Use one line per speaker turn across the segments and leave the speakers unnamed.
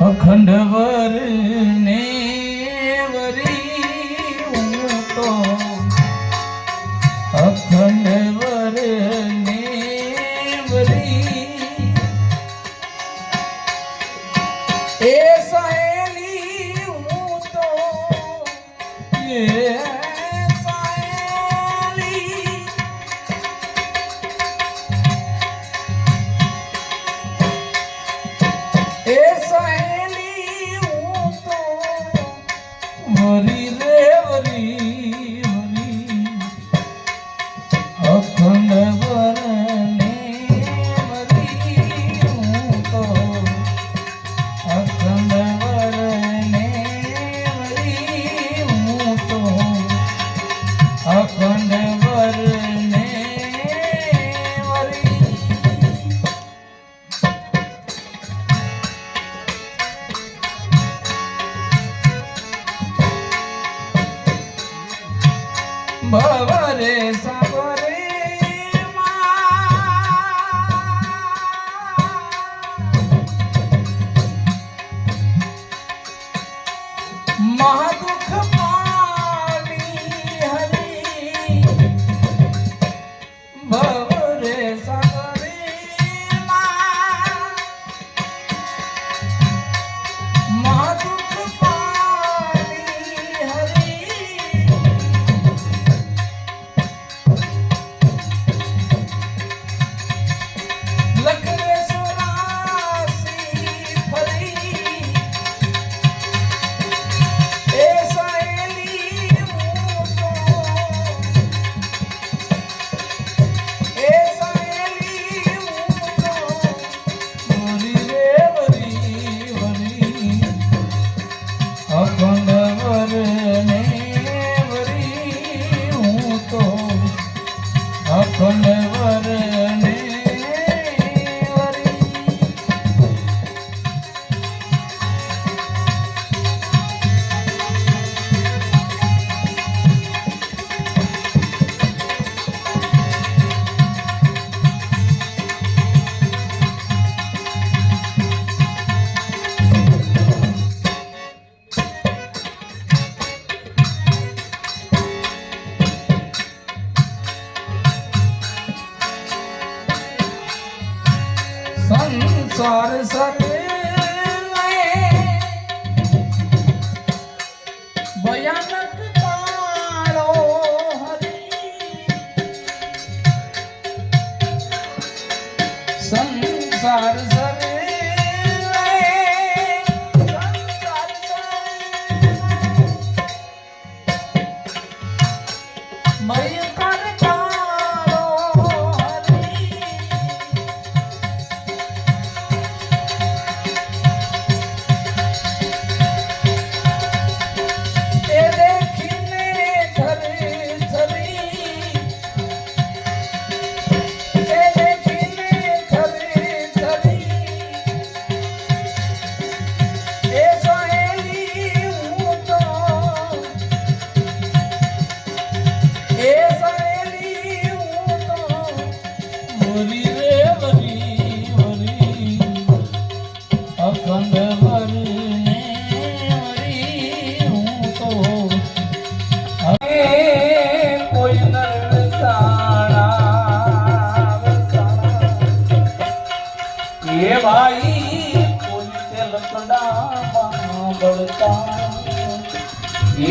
અખંડ વર ને વરી તો અખંડ கொண்டவரே સંસાર સાથે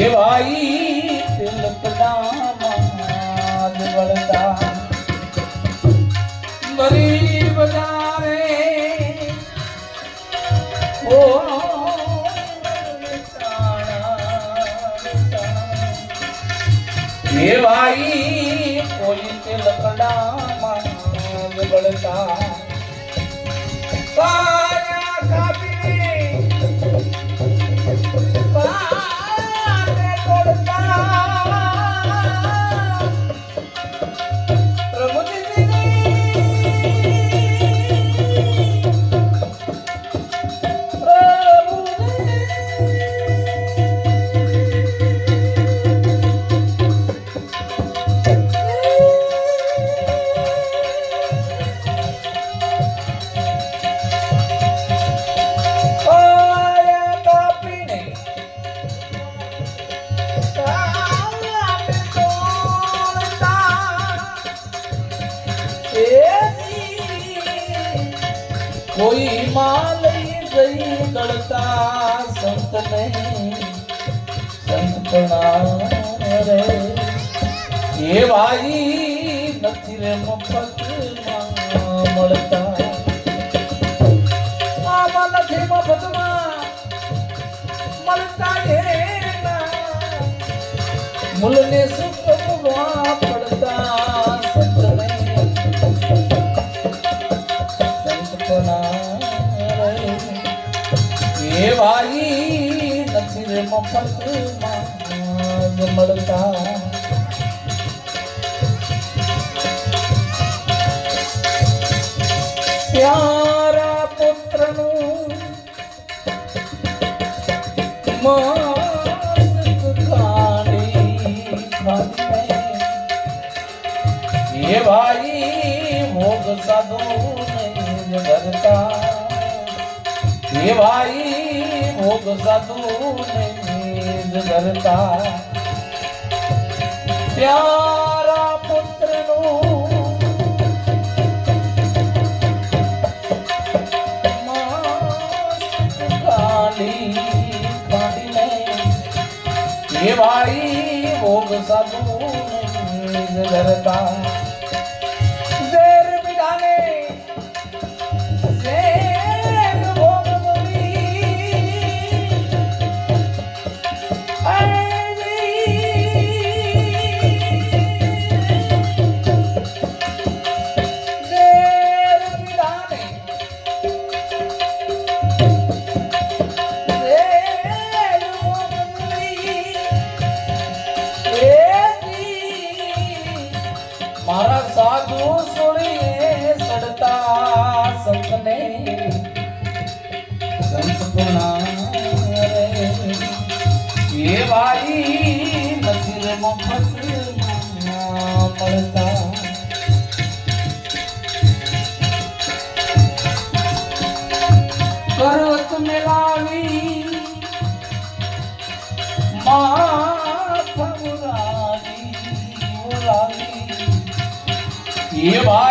કેવાઈ તિલકડામાં વળતા. બરી બજારે ઓ કેવાઈ કોઈ તિલકડામાં વળતા. સંતને સંતણા રે એ ભાઈ નથી રે મફતમાં મળતા આમાં નથી મફતમાં મળતા એના મૂલને સુખ ભોગવા પડતા સંતને સંતના રે એ ભાઈ જ મળતા પ્યારા પુત્રનું એ ભાઈ ભોગ સાધુ નહીં ધરતા એ ભાઈ ભોગ સાધુ નહીં ધરતા પ્યારા પુત્રનું એ ભાઈ ભોગ સાધુ ધરતા એ ભાઈ નથી રે મફત મળતા ઉરાવી એ ભાઈ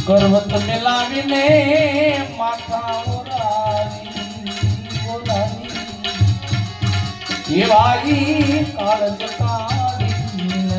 પર્વત મેલાવીને માથા ઉરાવી ઉરાવી એ ભાઈ કાળજ કાઢીને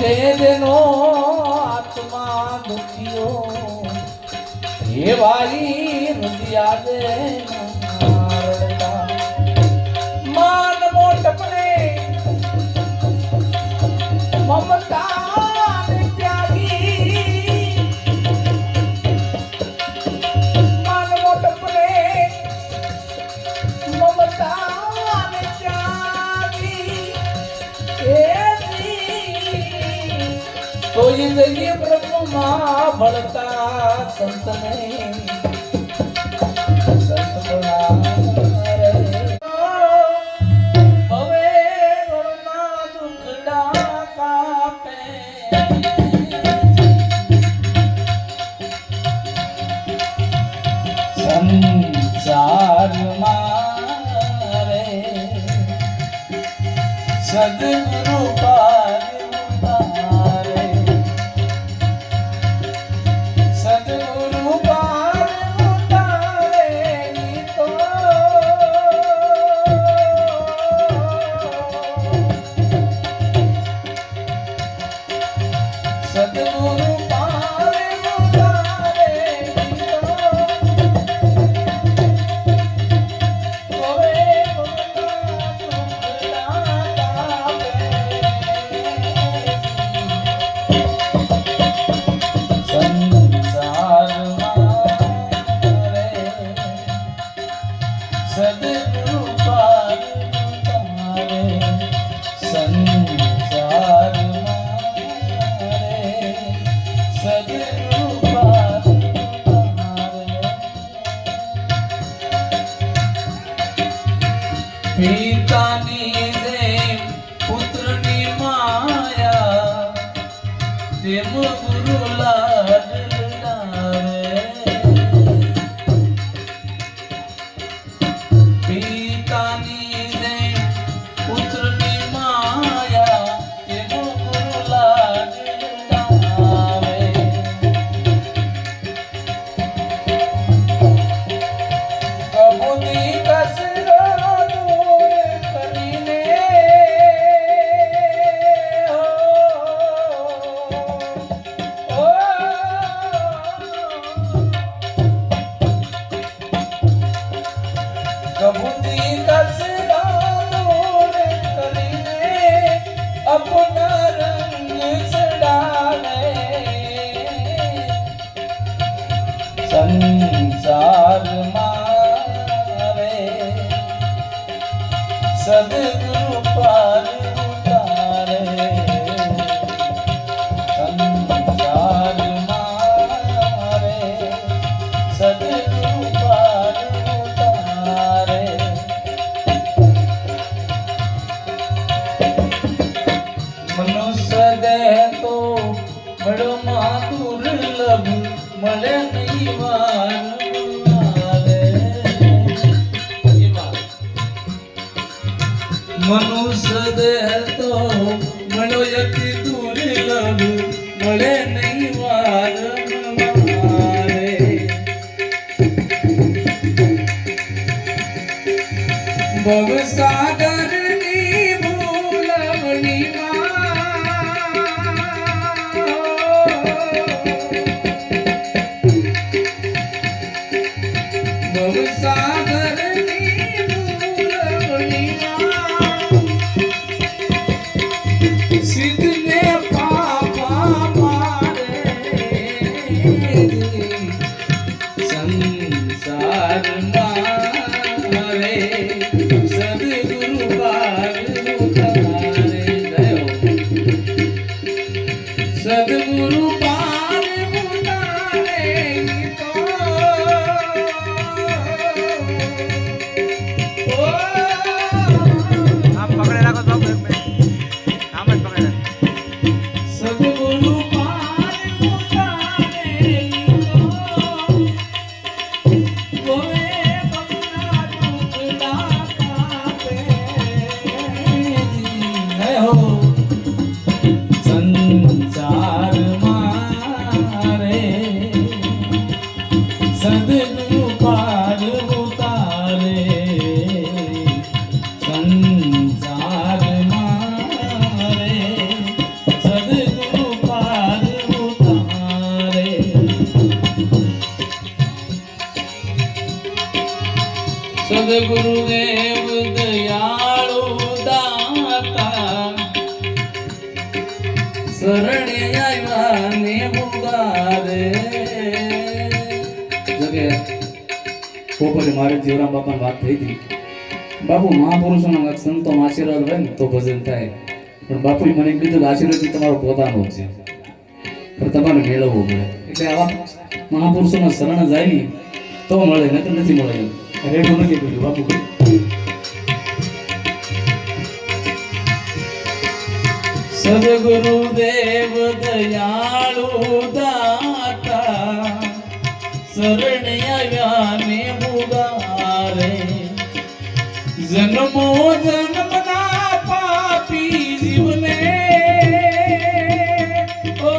જેનો આત્મા દુખ્યો. એ વાલી યાદે રડતા જિંદગી બ્રહ્મમાં ભળતા સંતને. સંસારમાં રે મનુષ્ય દેહ તો મળ્યો યતિ દુર્લભ મળે નહીં વાર આવે. ભવસાગરની ભૂલવણી ભવસાગરની
પોપરે મારે જીવરામ બાપાની વાત થઈ હતી. બાપુ, મહાપુરુષોના સંતોનો આશીર્વાદ હોય ને તો ભજન થાય. પણ બાપુએ મને કીધું આશીર્વાદ તમારો પોતાનો છે. પણ તમારે મેળવવો પડે. એટલે આવા મહાપુરુષોના શરણ જાય ને તો મળે નકર નથી મળે રેડું નથી કર્યું બાપુ.
સદગુરુદેવ દયાળુ દાતા, શરણે જન્મો જન્મના પાપી જીવને ઓ,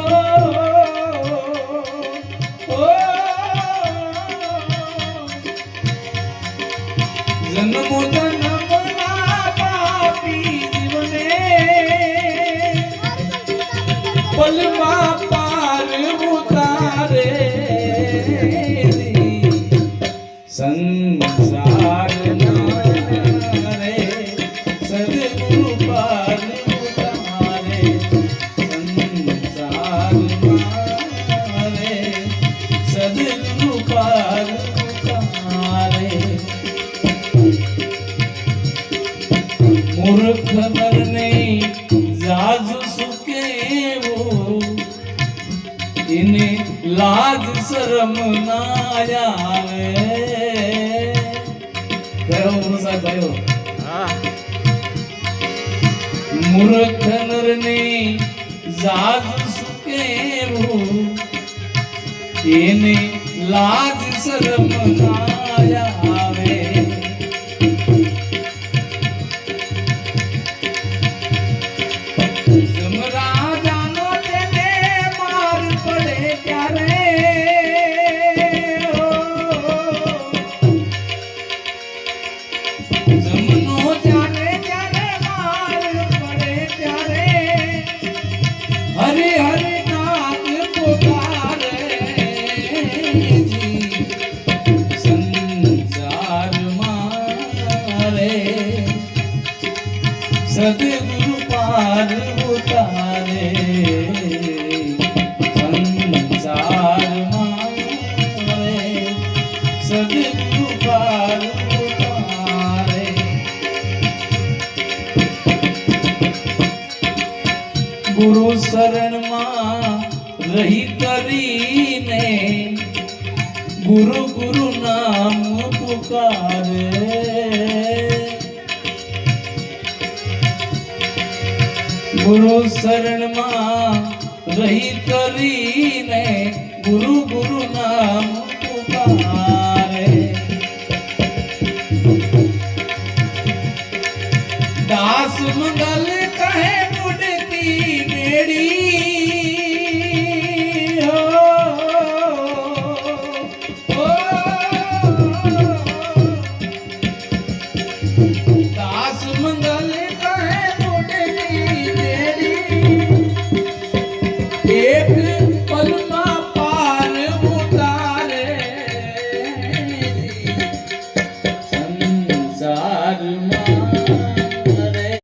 જન્મો મૂર્ખ નરને જાજુ સુકેવું એને લાજ શરમ ના આવે.
કયો ગુરુ સાહેબ કયો
મૂર્ખ નરને જાજુ સુકેવું એને લાજ શરમ ના શરણમાં રહી કરીને